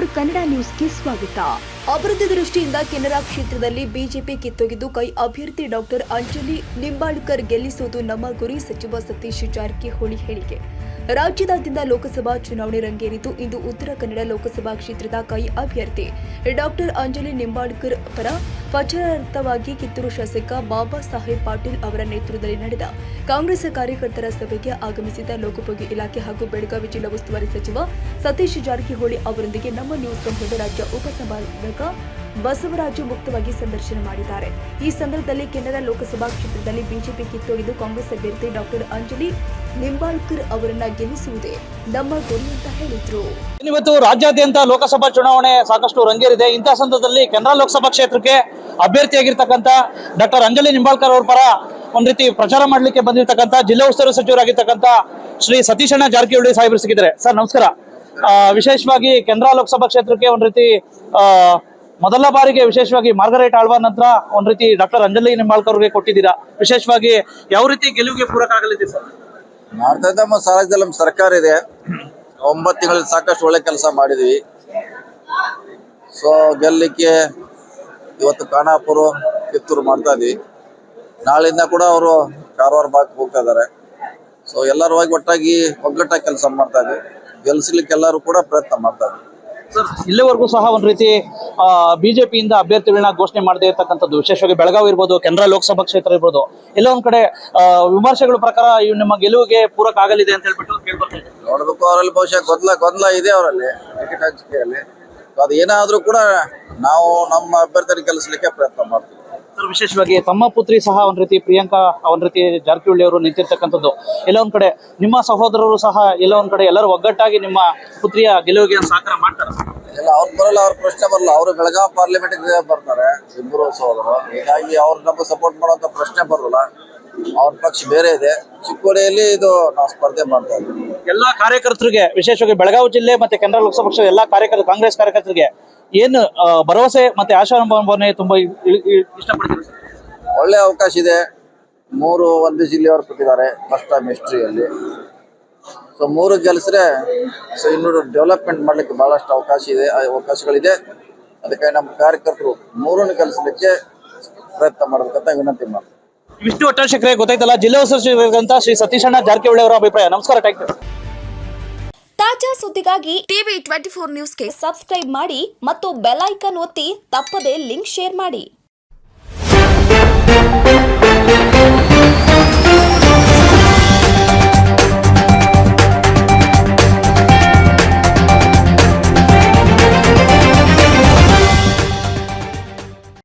Four Kannada ನ್ಯೂಸ್ಗೆ ಸ್ವಾಗತ. ಅಭಿವೃದ್ಧಿ ದೃಷ್ಟಿಯಿಂದ ಕೆನರಾ ಕ್ಷೇತ್ರದಲ್ಲಿ ಬಿಜೆಪಿ ಕಿತ್ತೊಗೆದು ಕೈ ಅಭ್ಯರ್ಥಿ ಡಾಕ್ಟರ್ ಅಂಜಲಿ ನಿಂಬಾಳ್ಕರ್ ಗೆಲ್ಲಿಸುವುದು ನಮ್ಮ ಗುರಿ, ಸಚಿವ ಸತೀಶ್ ಜಾರಕಿಹೊಳಿ ಹೇಳಿಕೆ. ರಾಜ್ಯದಾದ್ಯಂತ ಲೋಕಸಭಾ ಚುನಾವಣೆ ರಂಗೇರಿದ್ದು, ಇಂದು ಉತ್ತರ ಕನ್ನಡ ಲೋಕಸಭಾ ಕ್ಷೇತ್ರದ ಕೈ ಅಭ್ಯರ್ಥಿ ಡಾಕ್ಟರ್ ಅಂಜಲಿ ನಿಂಬಾಳ್ಕರ್ ಪರ ಪ್ರಚಾರಾರ್ಥವಾಗಿ ಕಿತ್ತೂರು ಶಾಸಕ ಬಾಬಾ ಸಾಹೇಬ್ ಪಾಟೀಲ್ ಅವರ ನೇತೃತ್ವದಲ್ಲಿ ನಡೆದ ಕಾಂಗ್ರೆಸ್ ಕಾರ್ಯಕರ್ತರ ಸಭೆಗೆ ಆಗಮಿಸಿದ ಲೋಕೋಪಯೋಗಿ ಇಲಾಖೆ ಹಾಗೂ ಬೆಳಗಾವಿ ಜಿಲ್ಲಾ ಉಸ್ತುವಾರಿ ಸಚಿವ ಸತೀಶ್ ಜಾರಕಿಹೊಳಿ ಅವರೊಂದಿಗೆ ನಮ್ಮ ನ್ಯೂಸ್ ಸಂಘದ ರಾಜ್ಯ ಉಪಸಂಪಾದಕ ಬಸವರಾಜು ಮುಕ್ತವಾಗಿ ಸಂದರ್ಶನ ಮಾಡಿದ್ದಾರೆ. ಈ ಸಂದರ್ಭದಲ್ಲಿ ಕೆನರಾ ಲೋಕಸಭಾ ಕ್ಷೇತ್ರದಲ್ಲಿ ಬಿಜೆಪಿ ಕಿತ್ತೊಗೆದು ಕಾಂಗ್ರೆಸ್ ಅಭ್ಯರ್ಥಿ ಡಾಕ್ಟರ್ ಅಂಜಲಿ ನಿಂಬಾಳ್ಕರ್ ಅವರನ್ನ ಗೆಲ್ಲಿಸುವುದೇ ನಮ್ಮ ಗುರಿ ಅಂತ ಹೇಳಿದ್ರು. ಇವತ್ತು ರಾಜ್ಯಾದ್ಯಂತ ಲೋಕಸಭಾ ಚುನಾವಣೆ ಸಾಕಷ್ಟು ರಂಗೇರಿದೆ. ಇಂತಹ ಸಂದರ್ಭದಲ್ಲಿ ಕೆನರಾ ಲೋಕಸಭಾ ಕ್ಷೇತ್ರಕ್ಕೆ ಅಭ್ಯರ್ಥಿಯಾಗಿರ್ತಕ್ಕಂಥ ಡಾಕ್ಟರ್ ಅಂಜಲಿ ನಿಂಬಾಳ್ಕರ್ ಅವರ ಪರ ಒಂದ್ ರೀತಿ ಪ್ರಚಾರ ಮಾಡಲಿಕ್ಕೆ ಬಂದಿರತಕ್ಕಂತ ಜಿಲ್ಲಾ ಉಸ್ತುವಾರಿ ಸಚಿವರಾಗಿರ್ತಕ್ಕಂಥ ಶ್ರೀ ಸತೀಶಣ್ಣ ಜಾರಕಿಹೊಳಿ ಸಾಹೇಬರು ಸಿಕ್ಕಿದ್ದಾರೆ. ಸರ್ ನಮಸ್ಕಾರ. ವಿಶೇಷವಾಗಿ ಕೆನರಾ ಲೋಕಸಭಾ ಕ್ಷೇತ್ರಕ್ಕೆ ಒಂದ್ ರೀತಿ ಆ, ಮೊದಲ ಬಾರಿಗೆ ವಿಶೇಷವಾಗಿ ಮಾರ್ಗರೇಟ್ ಆಳ್ವಾ ನಂತರ ಒಂದ್ ರೀತಿ ಡಾಕ್ಟರ್ ಅಂಜಲಿ ನಿಂಬಾಳ್ಕರ್ ಅವ್ರಿಗೆ ಕೊಟ್ಟಿದ್ದೀರಾ. ವಿಶೇಷವಾಗಿ ಯಾವ ರೀತಿ ಗೆಲುವಿಗೆ ಪೂರಕ ಆಗಲಿದೆ ಸರ್? ಮಾಡ್ತಾ ಇದ್ದ ನಮ್ಮ ಸಮಾಜದಲ್ಲಿ ನಮ್ಮ ಸರ್ಕಾರ ಇದೆ. ಒಂಬತ್ತು ತಿಂಗಳಲ್ಲಿ ಸಾಕಷ್ಟು ಒಳ್ಳೆ ಕೆಲಸ ಮಾಡಿದ್ವಿ. ಸೊ ಗೆಲ್ಲಿಕ್ಕೆ ಇವತ್ತು ಖಾನಾಪುರ ಕಿತ್ತೂರು ಮಾಡ್ತಾ ಇದ್ವಿ. ನಾಳಿಂದ ಕೂಡ ಅವರು ಕಾರವಾರ ಭಾಗಕ್ಕೆ ಹೋಗ್ತಾ ಇದ್ದಾರೆ. ಸೊ ಎಲ್ಲರೂ ಹೋಗಿ ಒಟ್ಟಾಗಿ ಒಗ್ಗಟ್ಟಾಗಿ ಕೆಲಸ ಮಾಡ್ತಾ ಇದ್ವಿ. ಗೆಲ್ಸ್ಲಿಕ್ಕೆ ಎಲ್ಲರೂ ಕೂಡ ಪ್ರಯತ್ನ ಮಾಡ್ತಾ ಇದ್ವಿ. ಸರ್ ಇಲ್ಲಿವರೆಗೂ ಸಹ ಒಂದ್ ರೀತಿ ಬಿಜೆಪಿಯಿಂದ ಅಭ್ಯರ್ಥಿಗಳನ್ನ ಘೋಷಣೆ ಮಾಡದೇ ಇರತಕ್ಕಂಥದ್ದು, ವಿಶೇಷವಾಗಿ ಬೆಳಗಾವಿ ಇರ್ಬೋದು, ಕೆನರಾ ಲೋಕಸಭಾ ಕ್ಷೇತ್ರ ಇರ್ಬೋದು, ಎಲ್ಲ ಒಂದ್ ಕಡೆ ವಿಮರ್ಶೆಗಳ ಪ್ರಕಾರ ಇವ್ ನಿಮ್ಮ ಗೆಲುವಿಗೆ ಪೂರಕ ಆಗಲಿದೆ ಅಂತ ಹೇಳ್ಬಿಟ್ಟು ಇದ್ದಾರೆ ನೋಡ್ಬೇಕು ಅವರಲ್ಲಿ ಬಹುಶಃ ಗೊಂದಲ ಗೊಂದಲ ಇದೆ ಅವರಲ್ಲಿ ಟಿಕೆಟ್ ಹಂಚಿಕೆಯಲ್ಲಿ ಅದು ಏನಾದರೂ ಕೂಡ ನಾವು ನಮ್ಮ ಅಭ್ಯರ್ಥಿ ಕಲಿಸಲಿಕ್ಕೆ ಪ್ರಯತ್ನ ಮಾಡ್ತೀವಿ. ವಿಶೇಷವಾಗಿ ತಮ್ಮ ಪುತ್ರಿ ಸಹ ಒಂದ್ ರೀತಿ ಪ್ರಿಯಾಂಕಾ ಒಂದ್ ರೀತಿ ಜಾರಕಿಹೊಳಿ ಅವರು ನಿಂತಿರ್ತಕ್ಕಂಥದ್ದು. ಎಲ್ಲ ಒಂದ್ ಕಡೆ ನಿಮ್ಮ ಸಹೋದರರು ಸಹ ಎಲ್ಲ ಒಂದ್ ಕಡೆ ಎಲ್ಲರೂ ಒಗ್ಗಟ್ಟಾಗಿ ನಿಮ್ಮ ಪುತ್ರಿಯ ಗೆಲುವಿಗೆ ಸಹಕಾರ ಮಾಡ್ತಾರೆ. ಇಲ್ಲ, ಅವ್ರು ಬರಲ್ಲ, ಅವ್ರ ಪ್ರಶ್ನೆ ಬರಲ್ಲ. ಅವರು ಬೆಳಗಾವಿ ಪಾರ್ಲಿಮೆಂಟ್ಗೆ ಬರ್ತಾರೆ ಇಬ್ಬರು ಸಹೋದರು ಹೀಗಾಗಿ ಅವ್ರು ನಮಗೆ ಸಪೋರ್ಟ್ ಮಾಡುವಂತ ಪ್ರಶ್ನೆ ಬರಲ್ಲ. ಅವ್ರ ಪಕ್ಷ ಬೇರೆ ಇದೆ. ಚಿಕ್ಕೋಡಿಯಲ್ಲಿ ಇದು ನಾವು ಸ್ಪರ್ಧೆ ಮಾಡ್ತಾ ಇದ್ವಿ ಎಲ್ಲಾ ಕಾರ್ಯಕರ್ತರಿಗೆ, ವಿಶೇಷವಾಗಿ ಬೆಳಗಾವಿ ಜಿಲ್ಲೆ ಮತ್ತೆ ಕೇಂದ್ರ ಲೋಕಸಭಾ ಪಕ್ಷದ ಎಲ್ಲಾ ಕಾರ್ಯಕರ್ತರು, ಕಾಂಗ್ರೆಸ್ ಕಾರ್ಯಕರ್ತರಿಗೆ ಏನು ಭರವಸೆ ಮತ್ತೆ ಆಶಾಭಾವನೆ ತುಂಬಾ ಇಷ್ಟಪಡ್ತೀವಿ ಒಳ್ಳೆ ಅವಕಾಶ ಇದೆ. ಮೂರು ಒಂದು ಜಿಲ್ಲೆಯವರು ಕೊಟ್ಟಿದ್ದಾರೆ ಫಸ್ಟ್ ಟೈಮ್ ಹಿಸ್ಟ್ರಿಯಲ್ಲಿ ಸೊ ಮೂರು ಗೆಲ್ಸ್ರೆ ಸೊ ಇನ್ನೂರು ಡೆವಲಪ್ಮೆಂಟ್ ಮಾಡ್ಲಿಕ್ಕೆ ಬಹಳಷ್ಟು ಅವಕಾಶ ಇದೆ ಅವಕಾಶಗಳಿದೆ. ಅದಕ್ಕೆ ನಮ್ಮ ಕಾರ್ಯಕರ್ತರು ಮೂರನ್ನು ಗೆಲ್ಲಿಸಲಿಕ್ಕೆ ಪ್ರಯತ್ನ ಮಾಡಬೇಕಂತ ವಿನಂತಿ ಮಾಡ್ತೀನಿ. ವಿಷ್ಣು ಒಟ್ಟಾಶಕರೇ ಗೊತ್ತಾಯ್ತಲ್ಲ, ಜಿಲ್ಲಾ ಸಚಿವರಾದಂತ ಶ್ರೀ ಸತೀಶಣ್ಣ ಜಾರಕಿಹೊಳಿ ಅವರ ಅಭಿಪ್ರಾಯ, ನಮಸ್ಕಾರ ಟ್ಯಾಂಕ್ ತಾಜಾ ಸುದ್ದಿಗಾಗಿ ಟಿವಿ ಟ್ವೆಂಟಿ ಫೋರ್ ನ್ಯೂಸ್ಗೆ ಸಬ್ಸ್ಕ್ರೈಬ್ ಮಾಡಿ ಮತ್ತು ಬೆಲ್ ಐಕನ್ ಒತ್ತಿ ತಪ್ಪದೇ ಲಿಂಕ್ ಶೇರ್ ಮಾಡಿ.